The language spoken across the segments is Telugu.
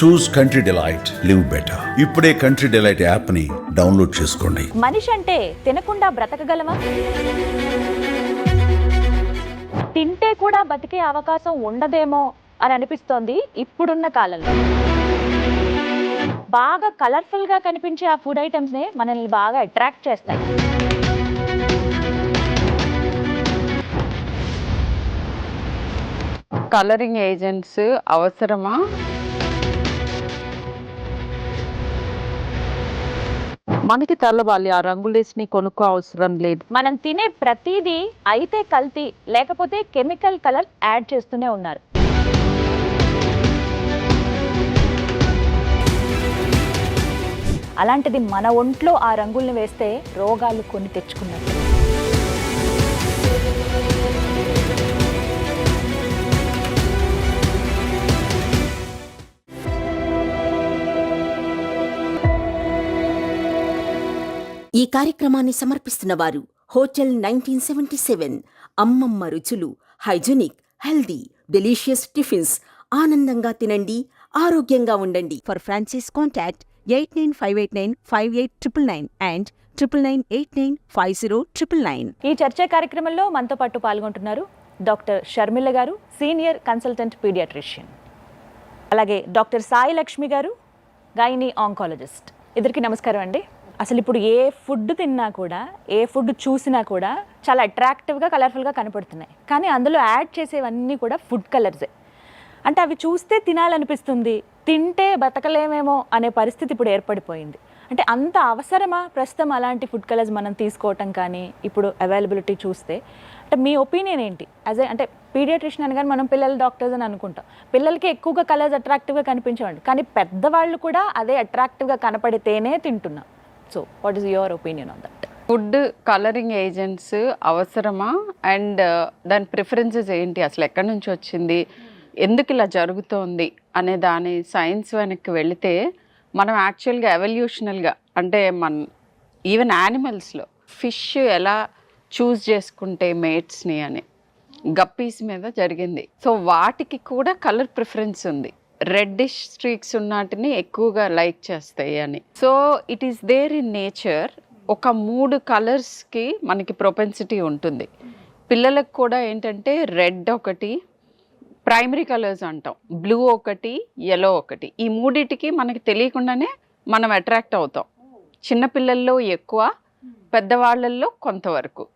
Choose Country Delight live better ఇప్పుడే కంట్రీ డిలైట్ యాప్ని డౌన్లోడ్ చేసుకోండి. మనిషి అంటే తినకుండా బ్రతకగలమా? తింటే కూడా బతికే అవకాశం ఉండదేమో అని అనిపిస్తోంది ఇప్పుడున్న కాలంలో. బాగా కలర్ఫుల్గా కనిపించే ఆ ఫుడ్ ఐటమ్స్ నే మనల్ని బాగా అట్రాక్ట్ చేస్తాయి. కలరింగ్ ఏజెంట్స్ అవసరమా? మనకి తెల్లవాలి ఆ రంగులేసి కొనుక్కో అవసరం లేదు. మనం తినే ప్రతిదీ అయితే కల్తీ లేకపోతే కెమికల్ కలర్ యాడ్ చేస్తూనే ఉన్నారు. అలాంటిది మన ఒంట్లో ఆ రంగుల్ని వేస్తే రోగాలు కొని తెచ్చుకున్నారు. ఈ కార్యక్రమాన్ని సమర్పిస్తున్న వారు హోటల్ నైన్టీన్ సెవెంటీ సెవెన్ అమ్మమ్మ రుచులు హైజెనిక్ హెల్దీ డెలిషియస్ టిఫిన్స్. ఆనందంగా తినండి ఆరోగ్యంగా ఉండండి. For franchise contact eight nine five eight nine five eight triple nine and triple nine eight nine five zero triple nine. ఈ చర్చా కార్యక్రమంలో మనతో పాటు పాల్గొంటున్నారు డాక్టర్ షర్మిల గారు సీనియర్ కన్సల్టెంట్ పీడియాట్రిషియన్. అలాగే డాక్టర్ సాయి లక్ష్మి గారు గైనీ ఆంకాలజిస్ట్ ఇద్దరికి నమస్కారం అండి. అసలు ఇప్పుడు ఏ ఫుడ్ తిన్నా కూడా ఏ ఫుడ్ చూసినా కూడా చాలా అట్రాక్టివ్గా కలర్ఫుల్గా కనపడుతున్నాయి. కానీ అందులో యాడ్ చేసేవన్నీ కూడా ఫుడ్ కలర్సే అంటే అవి చూస్తే తినాలనిపిస్తుంది తింటే బతకలేమేమో అనే పరిస్థితి ఇప్పుడు ఏర్పడిపోయింది. అంటే అంత అవసరమా ప్రస్తుతం అలాంటి ఫుడ్ కలర్స్ మనం తీసుకోవటం కానీ ఇప్పుడు అవైలబిలిటీ చూస్తే? అంటే మీ ఒపీనియన్ ఏంటి? యాజ్ అంటే పీడియాట్రిషియన్ అని కానీ మనం పిల్లల డాక్టర్స్ అని అనుకుంటాం. పిల్లలకి ఎక్కువగా కలర్స్ అట్రాక్టివ్గా కనిపించవండి కానీ పెద్దవాళ్ళు కూడా అదే అట్రాక్టివ్గా కనపడితేనే తింటున్నాం. So what is your opinion on that food colouring agents అవసరమా? అండ్ uh, దాని ప్రిఫరెన్సెస్ ఏంటి? అసలు ఎక్కడి నుంచి వచ్చింది? ఎందుకు ఇలా జరుగుతోంది? అనే దాని సైన్స్ వెనక్కి వెళితే మనం యాక్చువల్గా ఎవల్యూషనల్గా అంటే మన ఈవెన్ యానిమల్స్లో ఫిష్ ఎలా చూస్ చేసుకుంటే మేట్స్ని అని గప్పీస్ మీద జరిగింది. సో వాటికి కూడా కలర్ ప్రిఫరెన్స్ ఉంది. రెడ్డిష్ స్ట్రీక్స్ ఉన్నటిని ఎక్కువగా లైక్ చేస్తాయి అని. So it is there in nature ఒక మూడు కలర్స్కి మనకి ప్రొపెన్సిటీ ఉంటుంది. పిల్లలకు కూడా ఏంటంటే రెడ్ ఒకటి ప్రైమరీ కలర్స్ అంటాం. బ్లూ ఒకటి ఎల్లో ఒకటి. ఈ మూడిటికి మనకి తెలియకుండానే మనం అట్రాక్ట్ అవుతాం. చిన్నపిల్లల్లో ఎక్కువ పెద్దవాళ్ళల్లో కొంతవరకు.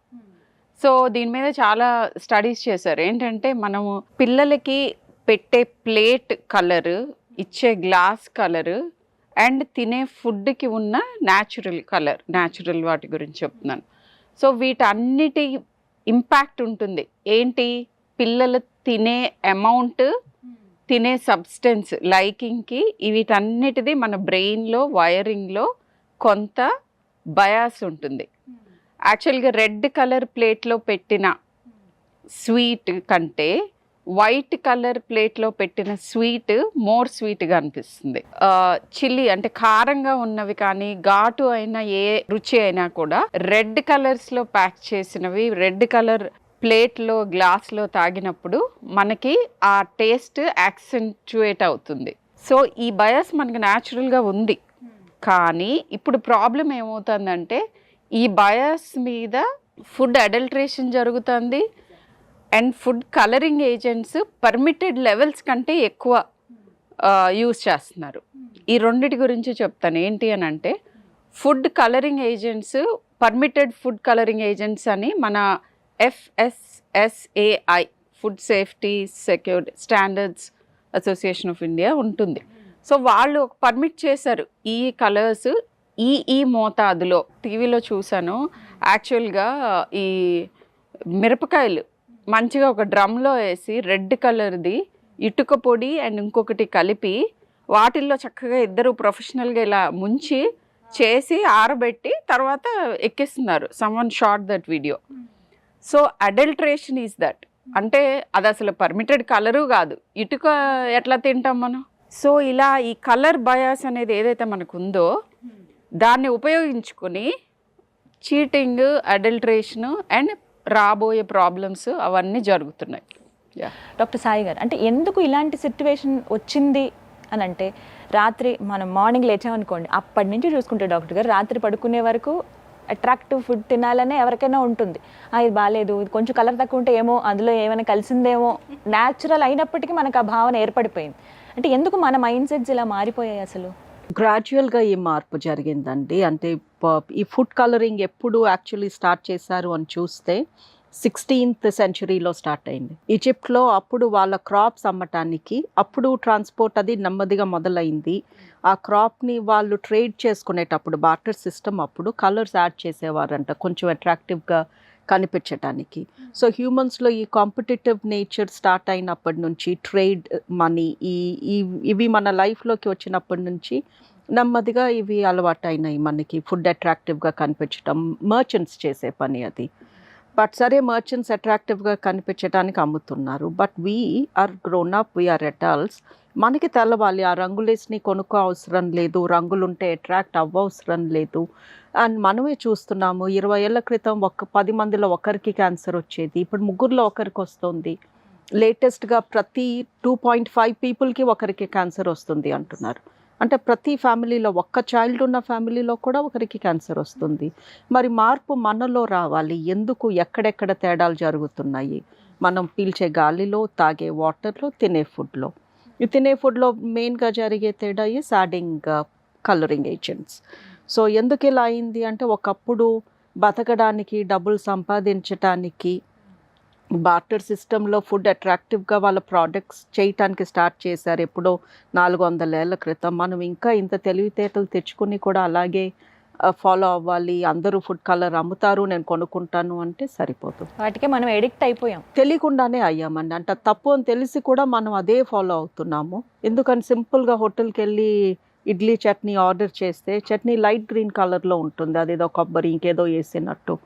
సో దీని మీద చాలా స్టడీస్ చేశారు. ఏంటంటే మనము పిల్లలకి పెట్టే ప్లేట్ కలరు ఇచ్చే గ్లాస్ కలరు అండ్ తినే ఫుడ్కి ఉన్న న్యాచురల్ కలర్ న్యాచురల్ వాటి గురించి చెప్తున్నాను. సో వీటన్నిటి ఇంపాక్ట్ ఉంటుంది. ఏంటి? పిల్లలు తినే అమౌంట్ తినే సబ్స్టెన్స్ లైకింగ్కి వీటన్నిటిది మన బ్రెయిన్లో వైరింగ్లో కొంత బయాస్ ఉంటుంది. యాక్చువల్గా రెడ్ కలర్ ప్లేట్లో పెట్టిన స్వీట్ కంటే వైట్ కలర్ ప్లేట్లో పెట్టిన స్వీట్ మోర్ స్వీట్గా అనిపిస్తుంది. చిల్లీ అంటే కారంగా ఉన్నవి కానీ ఘాటు అయినా ఏ రుచి అయినా కూడా రెడ్ కలర్స్లో ప్యాక్ చేసినవి రెడ్ కలర్ ప్లేట్లో గ్లాస్లో తాగినప్పుడు మనకి ఆ టేస్ట్ యాక్సెంచుయేట్ అవుతుంది. సో ఈ బయస్ మనకి న్యాచురల్గా ఉంది. కానీ ఇప్పుడు ప్రాబ్లం ఏమవుతుందంటే ఈ బయస్ మీద ఫుడ్ అడల్ట్రేషన్ జరుగుతుంది and food colouring agents permitted levels కంటే ఎక్కువ యూస్ చేస్తున్నారు. ఈ రెండిటి గురించి చెప్తాను. ఏంటి అని అంటే food colouring agents permitted food colouring agents అని మన FSSAI food safety secure standards association of India ఉంటుంది. సో వాళ్ళు పర్మిట్ చేశారు ఈ కలర్స్ ఈ ఈ మోతాదులో. టీవీలో చూశాను. యాక్చువల్గా ఈ మిరపకాయలు మంచిగా ఒక డ్రమ్లో వేసి రెడ్ కలర్ది ఇటుక పొడి అండ్ ఇంకొకటి కలిపి వాటిల్లో చక్కగా ఇద్దరు ప్రొఫెషనల్గా ఇలా ముంచి చేసి ఆరబెట్టి తర్వాత ఎక్కిస్తున్నారు. Someone shot that video so adulteration is that అంటే అది అసలు పర్మిటెడ్ కలరు కాదు. ఇటుక ఎట్లా తింటాం మనం? సో ఇలా ఈ కలర్ బయాస్ అనేది ఏదైతే మనకు ఉందో దాన్ని ఉపయోగించుకొని చీటింగ్ అడల్ట్రేషను అండ్ రాబోయే ప్రాబ్లమ్స్ అవన్నీ జరుగుతున్నాయి. యా డాక్టర్ సాయి గారు అంటే ఎందుకు ఇలాంటి సిచ్యువేషన్ వచ్చింది అని అంటే రాత్రి మనం మార్నింగ్ లేచామనుకోండి అప్పటి నుంచి చూసుకుంటే డాక్టర్ గారు రాత్రి పడుకునే వరకు అట్రాక్టివ్ ఫుడ్ తినాలనే ఎవరికైనా ఉంటుంది. ఇది బాగాలేదు ఇది కొంచెం కలర్ తక్కువ ఉంటే ఏమో అందులో ఏమైనా కలిసిందేమో న్యాచురల్ అయినప్పటికీ మనకు ఆ భావన ఏర్పడిపోయింది. అంటే ఎందుకు మన మైండ్ సెట్స్ ఇలా మారిపోయాయి అసలు? గ్రాడ్యువల్గా ఈ మార్పు జరిగిందండి. అంటే ఈ ఫుడ్ కలరింగ్ ఎప్పుడు యాక్చువల్లీ స్టార్ట్ చేశారు అని చూస్తే సిక్స్టీన్త్ సెంచురీలో స్టార్ట్ అయింది. ఈజిప్ట్లో అప్పుడు వాళ్ళ క్రాప్స్ అమ్మటానికి అప్పుడు ట్రాన్స్పోర్ట్ అది నెమ్మదిగా మొదలైంది. ఆ క్రాప్ని వాళ్ళు ట్రేడ్ చేసుకునేటప్పుడు బార్టర్ సిస్టమ్ అప్పుడు కలర్స్ యాడ్ చేసేవారంట. కొంచెం అట్రాక్టివ్గా కనిపించటానికి. సో హ్యూమన్స్లో ఈ కాంపిటేటివ్ నేచర్ స్టార్ట్ అయినప్పటి నుంచి ట్రేడ్ మనీ ఈ ఇవి మన లైఫ్లోకి వచ్చినప్పటి నుంచి నెమ్మదిగా ఇవి అలవాటు అయినాయి మనకి ఫుడ్ అట్రాక్టివ్గా కనిపించడం మర్చెంట్స్ చేసే పని అది. బట్ సరే మర్చెంట్స్ అట్రాక్టివ్గా కనిపించడానికి అమ్ముతున్నారు. But we are grown up we are adults మనకి తెలవాలి ఆ రంగులేసిని కొనుక్కో అవసరం లేదు రంగులుంటే అట్రాక్ట్ అవ్వవసరం లేదు. అండ్ మనమే చూస్తున్నాము ఇరవై ఏళ్ళ క్రితం ఒక పది మందిలో ఒకరికి క్యాన్సర్ వచ్చేది. ఇప్పుడు ముగ్గురులో ఒకరికి వస్తుంది. లేటెస్ట్గా ప్రతి టూ పాయింట్ ఫైవ్ పీపుల్కి ఒకరికి క్యాన్సర్ వస్తుంది అంటున్నారు. అంటే ప్రతి ఫ్యామిలీలో ఒక్క చైల్డ్ ఉన్న ఫ్యామిలీలో కూడా ఒకరికి క్యాన్సర్ వస్తుంది. మరి మార్పు మనలో రావాలి. ఎందుకు? ఎక్కడెక్కడ తేడాలు జరుగుతున్నాయి? మనం పీల్చే గాలిలో తాగే వాటర్లో తినే ఫుడ్లో. ఈ తినే ఫుడ్లో మెయిన్గా జరిగే తేడా ఈ సాడింగ్ కలరింగ్ ఏజెంట్స్ సో ఎందుకు ఇలా అయింది అంటే ఒకప్పుడు బతకడానికి డబ్బులు సంపాదించటానికి బార్టర్ సిస్టంలో ఫుడ్ అట్రాక్టివ్గా వాళ్ళ ప్రోడక్ట్స్ చేయటానికి స్టార్ట్ చేశారు. ఎప్పుడో నాలుగు వందల ఏళ్ళ క్రితం. మనం ఇంకా ఇంత తెలివితేటలు తెచ్చుకుని కూడా అలాగే ఫాలో అవ్వాలి. అందరూ ఫుడ్ కలర్ అమ్ముతారు నేను కొనుక్కుంటాను అంటే సరిపోదు. వాటికే మనం ఎడిక్ట్ అయిపోయాం. తెలియకుండానే అయ్యామండి. అంటే తప్పు అని తెలిసి కూడా మనం అదే ఫాలో అవుతున్నాము. ఎందుకని సింపుల్గా హోటల్కి వెళ్ళి ఇడ్లీ చట్నీ ఆర్డర్ చేస్తే చట్నీ లైట్ గ్రీన్ కలర్లో ఉంటుంది. అదేదో కొబ్బరి ఇంకేదో వేసినట్టు.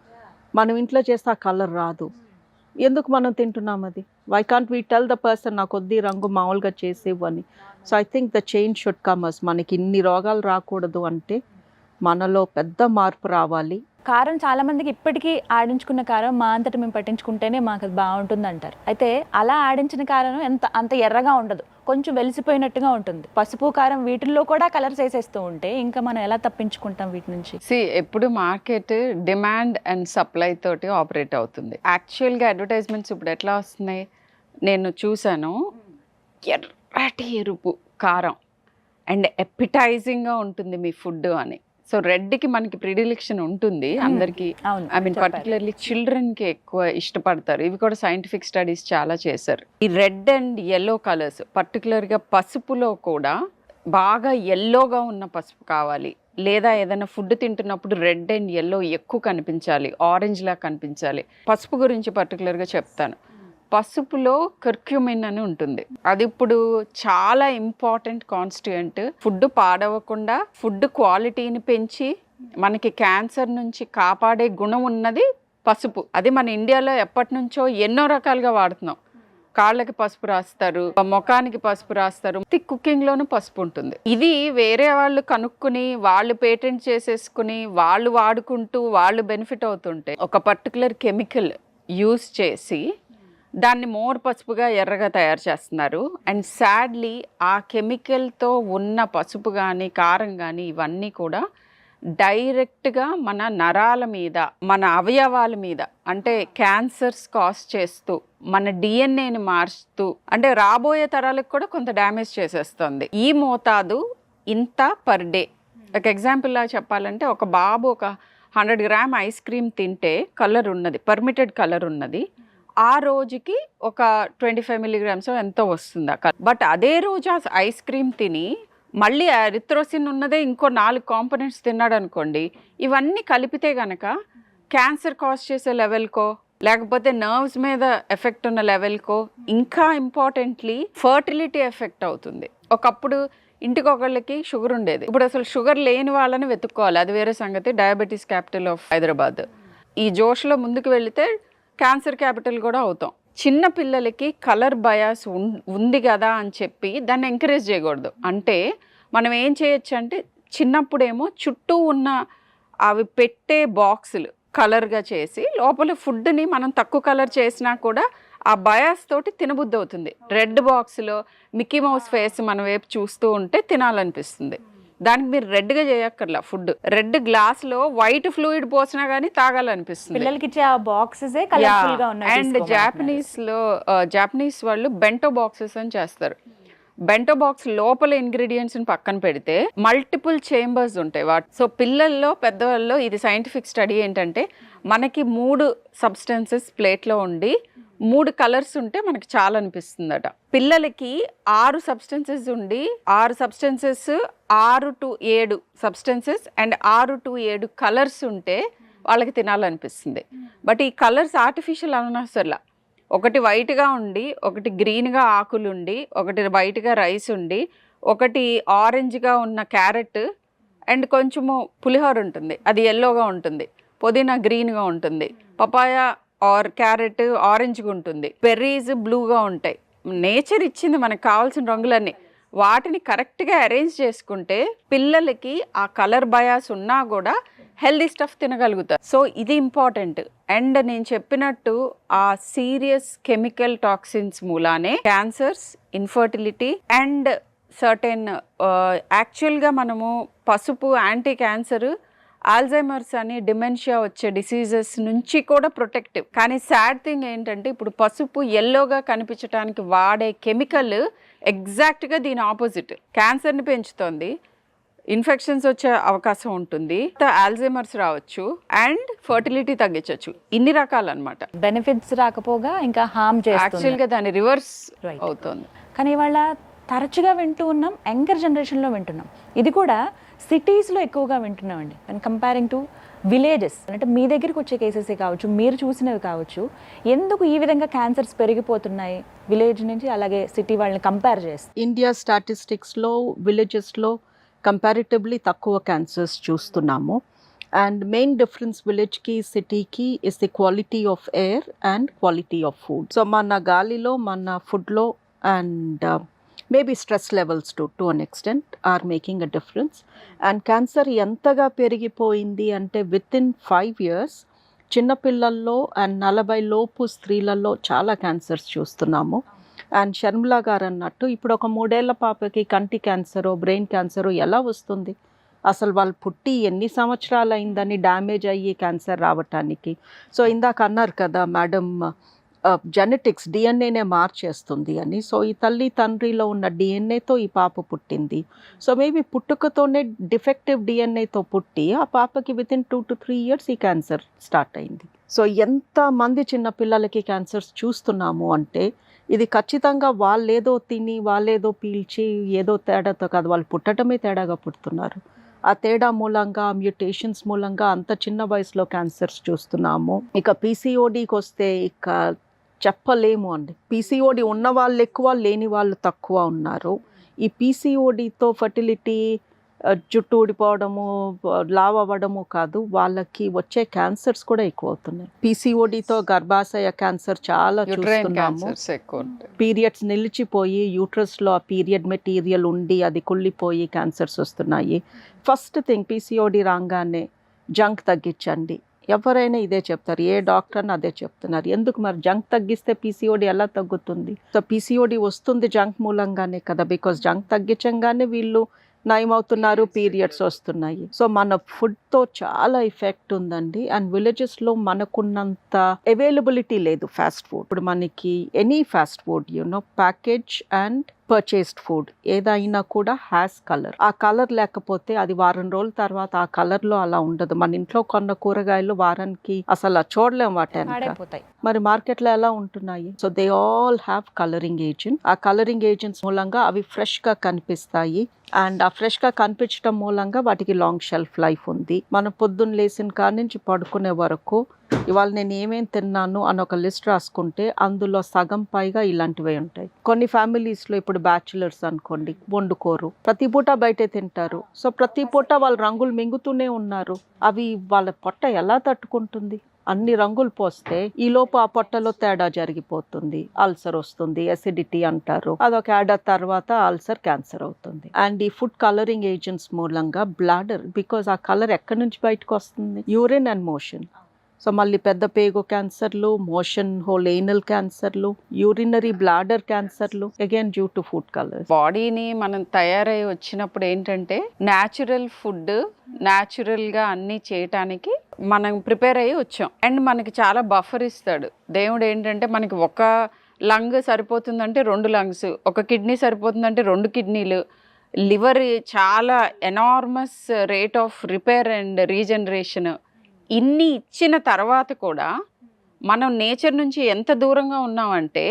మనం ఇంట్లో చేస్తే ఆ కలర్ రాదు. ఎందుకు మనం తింటున్నాం అది? Why can't we tell the person నా కొద్ది రంగు మామూలుగా చేసేవు అని? So I think the change should comers మనకి ఇన్ని రోగాలు రాకూడదు అంటే మనలో పెద్ద మార్పు రావాలి. కారం చాలా మందికి ఇప్పటికీ ఆడించుకున్న కారం మా అంతటి మేము పట్టించుకుంటేనే మాకు అది బాగుంటుంది అంటారు అయితే అలా ఆడించిన కారం ఎంత అంత ఎర్రగా ఉండదు. కొంచెం వెలిసిపోయినట్టుగా ఉంటుంది. పసుపు కారం వీటిల్లో కూడా కలర్స్ వేసేస్తూ ఉంటే ఇంకా మనం ఎలా తప్పించుకుంటాం వీటి నుంచి? సి ఎప్పుడు మార్కెట్ డిమాండ్ అండ్ సప్లై తోటి ఆపరేట్ అవుతుంది. యాక్చువల్గా అడ్వర్టైజ్మెంట్స్ ఇప్పుడు ఎట్లా వస్తున్నాయి? నేను చూశాను. ఎర్రటి ఎరుపు కారం. అండ్ ఎపిటైజింగ్గా ఉంటుంది మీ ఫుడ్ అని. సో రెడ్కి మనకి ప్రిడిలిక్షన్ ఉంటుంది. అందరికీ ఐ మీన్. పర్టికులర్లీ చిల్డ్రన్కి ఎక్కువ ఇష్టపడతారు. ఇవి కూడా సైంటిఫిక్ స్టడీస్ చాలా చేశారు. ఈ రెడ్ అండ్ ఎల్లో కలర్స్ పర్టికులర్గా పసుపులో కూడా బాగా ఎల్లోగా ఉన్న పసుపు కావాలి. లేదా ఏదైనా ఫుడ్ తింటున్నప్పుడు రెడ్ అండ్ ఎల్లో ఎక్కువ కనిపించాలి ఆరెంజ్ లా కనిపించాలి. పసుపు గురించి పర్టికులర్గా చెప్తాను. పసుపులో కర్క్యూమిన్ అని ఉంటుంది. అది ఇప్పుడు చాలా ఇంపార్టెంట్ కాన్స్టిట్యూయంట్ ఫుడ్ పాడవకుండా ఫుడ్ క్వాలిటీని పెంచి మనకి క్యాన్సర్ నుంచి కాపాడే గుణం ఉన్నది పసుపు. అది మన ఇండియాలో ఎప్పటి నుంచో ఎన్నో రకాలుగా వాడుతున్నాం. కాళ్ళకి పసుపు రాస్తారు ముఖానికి పసుపు రాస్తారు ప్రతి కుకింగ్లోనూ పసుపు ఉంటుంది. ఇది వేరే వాళ్ళు కనుక్కుని వాళ్ళు పేటెంట్ చేసేసుకుని వాళ్ళు వాడుకుంటూ వాళ్ళు బెనిఫిట్ అవుతుంటే ఒక పర్టికులర్ కెమికల్ యూస్ చేసి దాన్ని మోర్ పసుపుగా ఎర్రగా తయారు చేస్తున్నారు. అండ్ సాడ్లీ ఆ కెమికల్తో ఉన్న పసుపు కానీ కారం కానీ ఇవన్నీ కూడా డైరెక్ట్గా మన నరాల మీద మన అవయవాల మీద అంటే క్యాన్సర్స్ కాస్ చేస్తూ మన డిఎన్ఏని మార్చుతూ అంటే రాబోయే తరాలకు కూడా కొంత డ్యామేజ్ చేసేస్తుంది. ఈ మోతాదు ఇంత పర్ డే ఒక ఎగ్జాంపుల్లా చెప్పాలంటే ఒక బాబు ఒక హండ్రెడ్ గ్రామ్ ఐస్ క్రీమ్ తింటే కలర్ ఉన్నది పర్మిటెడ్ కలర్ ఉన్నది. ఆ రోజుకి ఒక ట్వంటీ ఫైవ్ మిలీగ్రామ్స్ ఎంతో వస్తుంది? అక్కడ బట్ అదే రోజు ఆ ఐస్ క్రీమ్ తిని మళ్ళీ ఎరిత్రోసిన్ ఉన్నదే ఇంకో నాలుగు కాంపోనెంట్స్ తిన్నాడు అనుకోండి ఇవన్నీ కలిపితే గనక క్యాన్సర్ కాజ్ చేసే లెవెల్కో లేకపోతే నర్వ్స్ మీద ఎఫెక్ట్ ఉన్న లెవెల్కో ఇంకా ఇంపార్టెంట్లీ ఫర్టిలిటీ ఎఫెక్ట్ అవుతుంది. ఒకప్పుడు ఇంటికి ఒకళ్ళకి షుగర్ ఉండేది. ఇప్పుడు అసలు షుగర్ లేని వాళ్ళని వెతుక్కోవాలి. అది వేరే సంగతి. Diabetes capital of Hyderabad. ఈ జోష్లో ముందుకు వెళితే క్యాన్సర్ క్యాపిటల్ కూడా అవుతాం. చిన్న పిల్లలకి కలర్ బయాస్ ఉంది కదా అని చెప్పి దాన్ని ఎంకరేజ్ చేయకూడదు. అంటే మనం ఏం చేయొచ్చు అంటే చిన్నప్పుడేమో చుట్టూ ఉన్న అవి పెట్టే బాక్సులు కలర్గా చేసి లోపల ఫుడ్ని మనం తక్కువ కలర్ చేసినా కూడా ఆ బయాస్ తోటి తినబుద్ధి అవుతుంది రెడ్ బాక్స్లో మిక్కీ మౌస్ ఫేస్ మన వైపు చూస్తూ ఉంటే తినాలనిపిస్తుంది. దానికి మీరు రెడ్గా చేయక్కర్లా ఫుడ్ రెడ్ గ్లాస్లో వైట్ ఫ్లూయిడ్ పోసినా కానీ తాగాలనిపిస్తుంది. పిల్లలకి ఇచ్చే ఆ బాక్సెస్ అండ్. జాపనీస్లో జాపనీస్ వాళ్ళు బెంటో బాక్సెస్ అని చేస్తారు. బెంటో బాక్స్ లోపల ఇంగ్రీడియంట్స్ పక్కన పెడితే మల్టిపుల్ చేంబర్స్ ఉంటాయి. వాటి సో పిల్లల్లో పెద్దవాళ్ళలో ఇది సైంటిఫిక్ స్టడీ ఏంటంటే మనకి మూడు సబ్స్టెన్సెస్ ప్లేట్లో ఉండి మూడు కలర్స్ ఉంటే మనకి చాలా అనిపిస్తుందట. పిల్లలకి ఆరు సబ్స్టెన్సెస్ ఉండి ఆరు సబ్స్టెన్సెస్ ఆరు టు ఏడు సబ్స్టెన్సెస్ అండ్ ఆరు టు ఏడు కలర్స్ ఉంటే వాళ్ళకి తినాలనిపిస్తుంది. బట్ ఈ కలర్స్ ఆర్టిఫిషియల్ అనవసరంలా ఒకటి వైట్గా ఉండి ఒకటి గ్రీన్గా ఆకులు ఉండి ఒకటి వైట్గా రైస్ ఉండి ఒకటి ఆరెంజ్గా ఉన్న క్యారెట్ అండ్ కొంచెము పులిహోర ఉంటుంది. అది ఎల్లోగా ఉంటుంది. పుదీనా గ్రీన్గా ఉంటుంది. పపాయ ఆర్ క్యారెట్ ఆరెంజ్గా ఉంటుంది. బెర్రీస్ బ్లూగా ఉంటాయి. నేచర్ ఇచ్చింది మనకు కావాల్సిన రంగులన్నీ. వాటిని కరెక్ట్గా అరేంజ్ చేసుకుంటే పిల్లలకి ఆ కలర్ బయాస్ ఉన్నా కూడా హెల్దీ స్టఫ్ తినగలుగుతారు. సో ఇది ఇంపార్టెంట్. అండ్ నేను చెప్పినట్టు ఆ సీరియస్ కెమికల్ టాక్సిన్స్ మూలానే క్యాన్సర్స్ ఇన్ఫర్టిలిటీ అండ్ సర్టెన్ యాక్చువల్గా మనము పసుపు యాంటీ క్యాన్సర్ ఆల్జైమర్స్ అని డిమెన్షియా వచ్చే డిసీజెస్ నుంచి కూడా ప్రొటెక్టివ్. కానీ సాడ్ థింగ్ ఏంటంటే ఇప్పుడు పసుపు ఎల్లోగా కనిపించడానికి వాడే కెమికల్ ఎగ్జాక్ట్గా దీని ఆపోజిట్. క్యాన్సర్ని పెంచుతోంది. ఇన్ఫెక్షన్స్ వచ్చే అవకాశం ఉంటుంది. ఆల్జైమర్స్ రావచ్చు. అండ్ ఫర్టిలిటీ తగ్గించవచ్చు ఇన్ని రకాలన్నమాట. బెనిఫిట్స్ రాకపోగా ఇంకా చేస్తుంది. యాక్చువల్గా దాని రివర్స్. అవుతుంది. కానీ ఇవాళ తరచుగా వింటూ ఉన్నాం యంగర్ జనరేషన్లో వింటున్నాం. ఇది కూడా సిటీస్లో ఎక్కువగా వింటున్నామండి. అండ్ కంపేరింగ్ టు విలేజెస్ అంటే మీ దగ్గరికి వచ్చే కేసెస్ కావచ్చు మీరు చూసినవి కావచ్చు ఎందుకు ఈ విధంగా క్యాన్సర్స్ పెరిగిపోతున్నాయి విలేజ్ నుంచి అలాగే సిటీ వాళ్ళని కంపేర్ చేస్తే? ఇండియా స్టాటిస్టిక్స్లో విలేజెస్లో కంపారిటివ్లీ తక్కువ క్యాన్సర్స్ చూస్తున్నాము. అండ్ మెయిన్ డిఫరెన్స్ విలేజ్కి సిటీకి is the quality of air and quality of food so మన గాలిలో మన ఫుడ్లో and maybe stress levels to to an extent are making a difference and cancer ఎంతగా పెరిగిపోయింది అంటే విత్ ఇన్ ఫైవ్ ఇయర్స్ చిన్నపిల్లల్లో అండ్ నలభై లోపు స్త్రీలలో చాలా క్యాన్సర్స్ చూస్తున్నాము. అండ్ షర్మిలా గారు అన్నట్టు ఇప్పుడు ఒక మూడేళ్ళ పాపకి కంటి క్యాన్సరో బ్రెయిన్ క్యాన్సరో ఎలా వస్తుంది? అసలు వాళ్ళు పుట్టి ఎన్ని సంవత్సరాలు అయిందని డ్యామేజ్ అయ్యి క్యాన్సర్ రావటానికి. సో ఇందాక అన్నారు కదా మేడం జెనెటిక్స్ డిఎన్ఏనే మార్చేస్తుంది అని. సో ఈ తల్లి తండ్రిలో ఉన్న డిఎన్ఏతో ఈ పాప పుట్టింది. సో మేబీ పుట్టుకతోనే డిఫెక్టివ్ డిఎన్ఏతో పుట్టి ఆ పాపకి within two to three years ఈ క్యాన్సర్ స్టార్ట్ అయింది. సో ఎంత మంది చిన్న పిల్లలకి క్యాన్సర్స్ చూస్తున్నాము అంటే ఇది ఖచ్చితంగా వాళ్ళేదో తిని వాళ్ళేదో పీల్చి ఏదో తేడాతో కాదు వాళ్ళు పుట్టడమే తేడాగా పుడుతున్నారు. ఆ తేడా మూలంగా మ్యూటేషన్స్ మూలంగా అంత చిన్న వయసులో క్యాన్సర్స్ చూస్తున్నాము. ఇక పీసీఓడికి వస్తే ఇక చెప్పలేము అండి. పీసీఓడి ఉన్న వాళ్ళు ఎక్కువ లేని వాళ్ళు తక్కువ ఉన్నారు. ఈ పీసీఓడితో ఫర్టిలిటీ జుట్టు ఊడిపోవడము లావ్ అవ్వడము కాదు వాళ్ళకి వచ్చే క్యాన్సర్స్ కూడా ఎక్కువ అవుతున్నాయి పీసీఓడితో గర్భాశయ క్యాన్సర్ చాలా చూస్తున్నాము. పీరియడ్స్ నిలిచిపోయి యూట్రస్లో ఆ పీరియడ్ మెటీరియల్ ఉండి అది కుళ్ళిపోయి క్యాన్సర్స్ వస్తున్నాయి. ఫస్ట్ థింగ్ పీసీఓడి రాగానే జంక్ తగ్గించండి. ఎవరైనా ఇదే చెప్తారు. ఏ డాక్టర్ అని అదే చెప్తున్నారు. ఎందుకు మరి జంక్ తగ్గిస్తే పీసీఓడి ఎలా తగ్గుతుంది? సో పీసీఓడి వస్తుంది జంక్ మూలంగానే కదా బికాస్ జంక్ తగ్గించంగానే వీళ్ళు నయమవుతున్నారు పీరియడ్స్ వస్తున్నాయి. సో మన ఫుడ్తో చాలా ఎఫెక్ట్ ఉందండి. అండ్ విలేజెస్లో మనకున్నంత అవైలబిలిటీ లేదు ఫాస్ట్ ఫుడ్. ఇప్పుడు మనకి any fast food you know package and purchased food ఏదైనా కూడా హ్యాస్ కలర్ ఆ కలర్ లేకపోతే అది వారం రోజుల తర్వాత ఆ కలర్లో అలా ఉండదు. మన ఇంట్లో కొన్న కూరగాయలు వారానికి అసలు చూడలేం వాటి మరి మార్కెట్లో ఎలా ఉంటున్నాయి? So they all have colouring agent ఆ కలరింగ్ ఏజెంట్స్ మూలంగా అవి ఫ్రెష్గా కనిపిస్తాయి. అండ్ ఆ ఫ్రెష్గా కనిపించడం మూలంగా వాటికి లాంగ్ షెల్ఫ్ లైఫ్ ఉంది. మనం పొద్దున్న లేచిన కాడ నుంచి పడుకునే వరకు ఇవాళ నేను ఏమేం తిన్నాను అని ఒక లిస్ట్ రాసుకుంటే అందులో సగం పైగా ఇలాంటివే ఉంటాయి. కొన్ని ఫ్యామిలీస్లో ఇప్పుడు బ్యాచులర్స్ అనుకోండి వండుకోరు. ప్రతి పూట బయటే తింటారు. సో ప్రతి పూట వాళ్ళు రంగులు మింగుతూనే ఉన్నారు. అవి వాళ్ళ పొట్ట ఎలా తట్టుకుంటుంది? అన్ని రంగులు పోస్తే ఈ లోపు ఆ పొట్టలో తేడా జరిగిపోతుంది. అల్సర్ వస్తుంది అసిడిటీ అంటారు. అదొక ఏడా తర్వాత అల్సర్ క్యాన్సర్ అవుతుంది. అండ్ ఈ ఫుడ్ కలరింగ్ ఏజెంట్స్ మూలంగా బ్లాడర్ బికాజ్ ఆ కలర్ ఎక్కడి నుంచి బయటకు వస్తుంది? Urine and motion. సో మళ్ళీ పెద్ద పేగు క్యాన్సర్లు motion hole anal cancers urinary bladder cancers again due to food colour బాడీని మనం తయారై వచ్చినప్పుడు ఏంటంటే న్యాచురల్ ఫుడ్ న్యాచురల్గా అన్నీ చేయటానికి మనం ప్రిపేర్ అయ్యి వచ్చాం. అండ్ మనకి చాలా బఫర్ ఇస్తాడు. దేవుడు ఏంటంటే మనకి ఒక లంగ్ సరిపోతుందంటే రెండు లంగ్స్ ఒక కిడ్నీ సరిపోతుందంటే రెండు కిడ్నీలు. లివర్ చాలా enormous rate of repair and regeneration ఇన్ని ఇచ్చిన తర్వాత కూడా మనం నేచర్ నుంచి ఎంత దూరంగా ఉన్నామంటే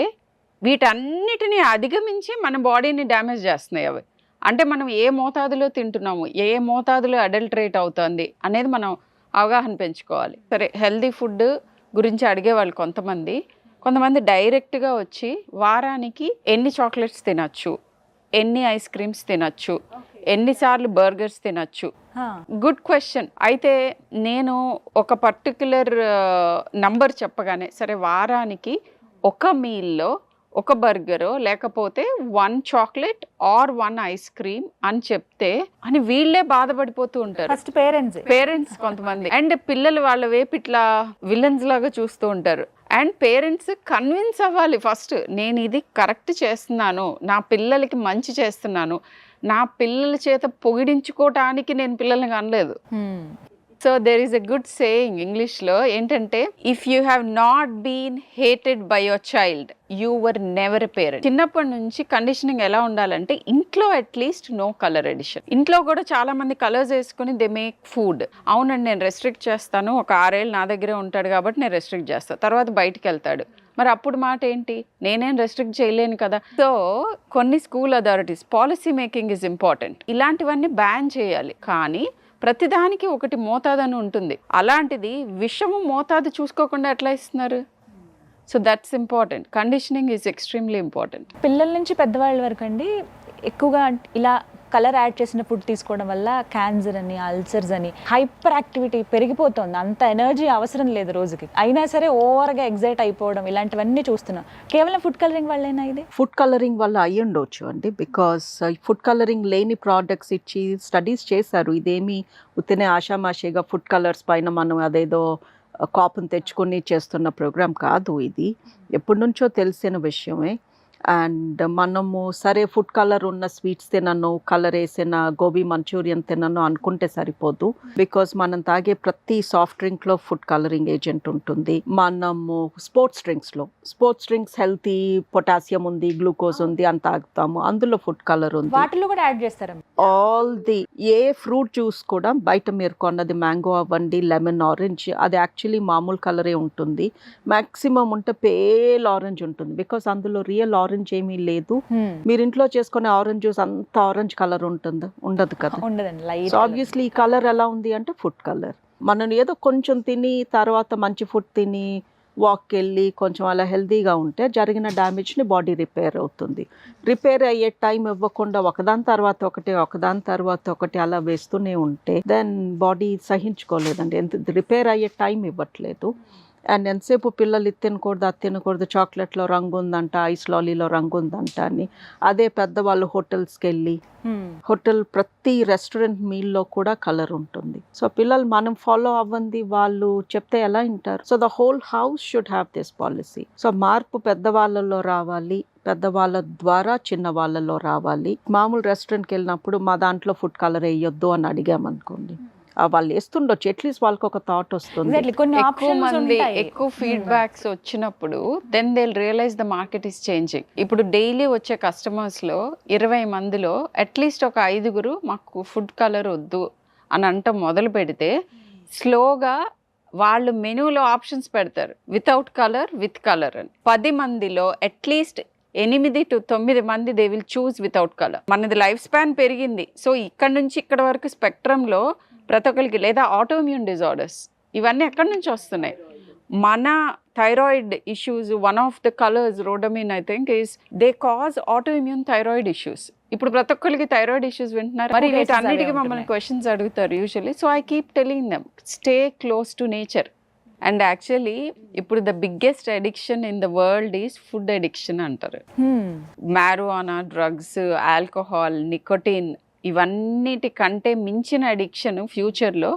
వీటన్నిటిని అధిగమించి మన బాడీని డ్యామేజ్ చేస్తున్నాయి అవి. అంటే మనం ఏ మోతాదులో తింటున్నాము ఏ మోతాదులో అడల్టరేట్ అవుతుంది అనేది మనం అవగాహన పెంచుకోవాలి. సరే హెల్దీ ఫుడ్ గురించి అడిగేవాళ్ళు కొంతమంది. కొంతమంది డైరెక్ట్గా వచ్చి వారానికి ఎన్ని చాక్లెట్స్ తినచ్చు ఎన్ని ఐస్ క్రీమ్స్ తినచ్చు ఎన్నిసార్లు బర్గర్స్ తినచ్చు. Good question. అయితే నేను ఒక పర్టిక్యులర్ నంబర్ చెప్పగానే సరే వారానికి ఒక మీల్లో ఒక బర్గరో లేకపోతే one chocolate or one ice cream అని చెప్తే అని వీళ్ళే బాధపడిపోతూ ఉంటారు. First parents. పేరెంట్స్ కొంతమంది. అండ్ పిల్లలు వాళ్ళ వైపు ఇట్లా విలన్స్ లాగా చూస్తూ ఉంటారు. అండ్ పేరెంట్స్ కన్విన్స్ అవ్వాలి ఫస్ట్. నేను ఇది కరెక్ట్ చేస్తున్నాను. నా పిల్లలకి మంచి చేస్తున్నాను. నా పిల్లల చేత పొగిడించుకోవటానికి నేను పిల్లల్ని కనలేదు. So there is a good saying ఇంగ్లీష్లో ఏంటంటే if you have not been hated by your child you were never parent చిన్నప్పటి నుంచి కండిషనింగ్ ఎలా ఉండాలంటే ఇంట్లో అట్లీస్ట్ నో కలర్ ఎడిషన్ ఇంట్లో కూడా చాలా మంది కలర్స్ వేసుకుని దే మేక్ ఫుడ్ అవునండి నేను రెస్ట్రిక్ట్ చేస్తాను. ఒక ఆరేళ్ళు నా దగ్గరే ఉంటాడు కాబట్టి నేను రెస్ట్రిక్ట్ చేస్తాను తర్వాత బయటికి వెళ్తాడు. మరి అప్పుడు మాట ఏంటి? నేనేం రెస్ట్రిక్ట్ చేయలేను కదా. సో కొన్ని school authorities policy making is important ఇలాంటివన్నీ బ్యాన్ చేయాలి. కానీ ప్రతిదానికి ఒకటి మోతాదు అని ఉంటుంది. అలాంటిది విషము మోతాదు చూసుకోకుండా ఎట్లా ఇస్తున్నారు? So that's important conditioning is extremely important పిల్లల నుంచి పెద్దవాళ్ళ వరకు అండి ఎక్కువగా ఇలా కలర్ యాడ్ చేసిన ఫుడ్ తీసుకోవడం వల్ల క్యాన్సర్ అని అల్సర్స్ అని హైపర్ యాక్టివిటీ పెరిగిపోతుంది. అంత ఎనర్జీ అవసరం లేదు రోజుకి. అయినా సరే ఓవర్గా ఎగ్జైట్ అయిపోవడం ఇలాంటివన్నీ చూస్తున్నాం. కేవలం ఫుడ్ కలరింగ్ వల్లేనా ఇది? ఫుడ్ కలరింగ్ వల్ల అయ్యి ఉండొచ్చు అండి. బికాస్ ఫుడ్ కలరింగ్ లేని ప్రోడక్ట్స్ ఇచ్చి స్టడీస్ చేశారు. ఇదేమి ఉత్తినే ఆషామాషిగా ఫుడ్ కలర్స్ పైన మనం అదేదో కాపుని తెచ్చుకొని చేస్తున్న ప్రోగ్రామ్ కాదు ఇది. ఎప్పటి నుంచో తెలిసిన విషయమే. అండ్ మనము సరే ఫుడ్ కలర్ ఉన్న స్వీట్స్ తినను కలర్ వేసిన గోబీ మంచూరియన్ తినను అనుకుంటే సరిపోదు. బికాస్ మనం తాగే ప్రతి సాఫ్ట్ డ్రింక్లో ఫుడ్ కలరింగ్ ఏజెంట్ ఉంటుంది. మనము స్పోర్ట్స్ డ్రింక్స్లో స్పోర్ట్స్ డ్రింక్స్ హెల్తీ పొటాషియం ఉంది గ్లూకోజ్ ఉంది అని తాగుతాము. అందులో ఫుడ్ కలర్ ఉంది. వాటిలో కూడా యాడ్ చేస్తారా all the A fruit juice కూడా బయట మీరు కొన్నది మ్యాంగో అవ్వండి లెమన్ ఆరెంజ్ అది యాక్చువల్లీ మామూలు కలరే ఉంటుంది. మ్యాక్సిమం ఉంటే పేల్ ఆరెంజ్ ఉంటుంది. బికాస్ అందులో రియల్ ఆరెంజ్ ఏమీ లేదు. మీరు ఇంట్లో చేసుకునే ఆరెంజ్ జ్యూస్ అంత ఆరెంజ్ కలర్ ఉంటుంది ఉండదు కదా. ఉండదండి ఆబ్వియస్లీ ఈ కలర్ ఎలా ఉంది అంటే ఫుడ్ కలర్. మనం ఏదో కొంచెం తిని తర్వాత మంచి ఫుడ్ తిని వాక్కి వెళ్ళి కొంచెం అలా హెల్తీగా ఉంటే జరిగిన డ్యామేజ్ని బాడీ రిపేర్ అవుతుంది. రిపేర్ అయ్యే టైం ఇవ్వకుండా ఒకదాని తర్వాత ఒకటి ఒకదాని తర్వాత ఒకటి అలా వేస్తూనే ఉంటే దెన్ బాడీ సహించుకోలేదండి. ఎంత రిపేర్ అయ్యే టైం ఇవ్వట్లేదు. అండ్ ఎంతసేపు పిల్లలు ఇది తినకూడదు అది తినకూడదు చాక్లెట్లో రంగు ఉందంట ఐస్ లాలీలో రంగు ఉందంట అని. అదే పెద్దవాళ్ళు హోటల్స్కి వెళ్ళి హోటల్ ప్రతి రెస్టారెంట్ మీల్లో కూడా కలర్ ఉంటుంది. సో పిల్లలు మనం ఫాలో అవ్వంది వాళ్ళు చెప్తే ఎలా వింటారు? So the whole house should have this policy. So మార్పు పెద్దవాళ్ళలో రావాలి పెద్దవాళ్ళ ద్వారా చిన్న వాళ్ళలో రావాలి. మామూలు రెస్టారెంట్కి వెళ్ళినప్పుడు మా దాంట్లో ఫుడ్ కలర్ వేయొద్దు అని అడిగామనుకోండి. వాళ్ళు వేస్తుండొచ్చు. అట్లీస్ట్ వాళ్ళకి ఒక థాట్ వస్తుంది. కొన్ని ఎక్కువ ఆప్షన్స్ మంది ఎక్కువ ఫీడ్బ్యాక్స్ వచ్చినప్పుడు then they realise the market is changing ఇప్పుడు డైలీ వచ్చే కస్టమర్స్లో ఇరవై మందిలో అట్లీస్ట్ ఒక ఐదుగురు మాకు ఫుడ్ కలర్ వద్దు అని అంట మొదలు పెడితే స్లోగా వాళ్ళు మెనూలో ఆప్షన్స్ పెడతారు. వితౌట్ కలర్ విత్ కలర్ అని. పది మందిలో అట్లీస్ట్ ఎనిమిది టు తొమ్మిది మంది they will choose without colour మనది లైఫ్ స్పాన్ పెరిగింది. సో ఇక్కడ నుంచి ఇక్కడ వరకు స్పెక్ట్రంలో ప్రతి ఒక్కరికి లేదా ఆటోమ్యూన్ డిజార్డర్స్ ఇవన్నీ ఎక్కడి నుంచి వస్తున్నాయి? మన thyroid issues one of the colours rhodamine I think is the cause autoimmune thyroid issues ఇప్పుడు ప్రతి ఒక్కరికి థైరాయిడ్ ఇష్యూస్ వింటున్నారు? మరి వీటన్నిటికీ మమ్మల్ని. క్వశ్చన్స్ అడుగుతారు usually so I keep telling them stay close to nature and actually ఇప్పుడు the biggest addiction in the world is food addiction అంటారు. మ్యారువానా డ్రగ్స్ ఆల్కహాల్ నికోటిన్ ఇవన్నిటి కంటే మించిన అడిక్షన్ ఫ్యూచర్లో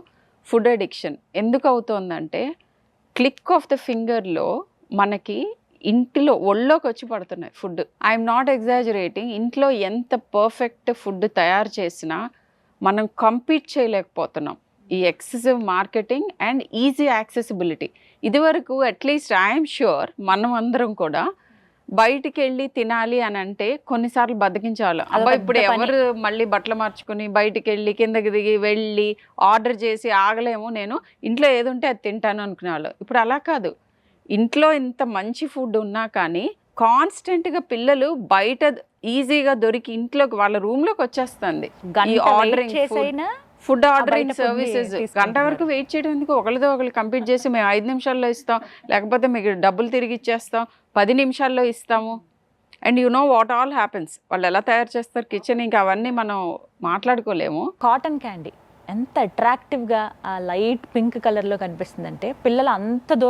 ఫుడ్ అడిక్షన్. ఎందుకు అవుతోందంటే క్లిక్ ఆఫ్ ద ఫింగర్లో మనకి ఇంటిలో ఒళ్ళోకి వచ్చి పడుతున్నాయి ఫుడ్. I'm not exaggerating. ఇంట్లో ఎంత పర్ఫెక్ట్ ఫుడ్ తయారు చేసినా మనం కంపీట్ చేయలేకపోతున్నాం. ఈ excessive marketing and easy accessibility. ఇదివరకు అట్లీస్ట్ ఐఎమ్ షూర్ మనం అందరం కూడా బయటికి వెళ్ళి తినాలి అని అంటే కొన్నిసార్లు బతికించాలి అబ్బా ఇప్పుడు. ఎవరు మళ్ళీ బట్టలు మార్చుకుని బయటికి వెళ్ళి కిందకి దిగి వెళ్ళి ఆర్డర్ చేసి ఆగలేము నేను ఇంట్లో ఏది ఉంటే అది తింటాను అనుకునే వాళ్ళు ఇప్పుడు అలా కాదు. ఇంట్లో ఇంత మంచి ఫుడ్ ఉన్నా కానీ కాన్స్టెంట్గా పిల్లలు బయట ఈజీగా దొరికి ఇంట్లోకి వాళ్ళ రూమ్లోకి వచ్చేస్తుంది. ఆర్డరింగ్ చేసైనా ఫుడ్ ఆర్డరింగ్ సర్వీసెస్. గంట. వరకు వెయిట్ చేయడం ఎందుకు? ఒకరితో ఒకరు కంప్లీట్ చేసి మేము ఐదు నిమిషాల్లో ఇస్తాం లేకపోతే మీకు డబ్బులు తిరిగి ఇచ్చేస్తాం పది నిమిషాల్లో ఇస్తాము. And you know what all happens వాళ్ళు ఎలా తయారు చేస్తారు? కిచెన్ ఇంకా అవన్నీ మనం మాట్లాడుకోలేము. కాటన్ క్యాండీ ఎంత అట్రాక్టివ్గా ఆ లైట్ పింక్ కలర్లో కనిపిస్తుందంటే పిల్లలు అంత దూరం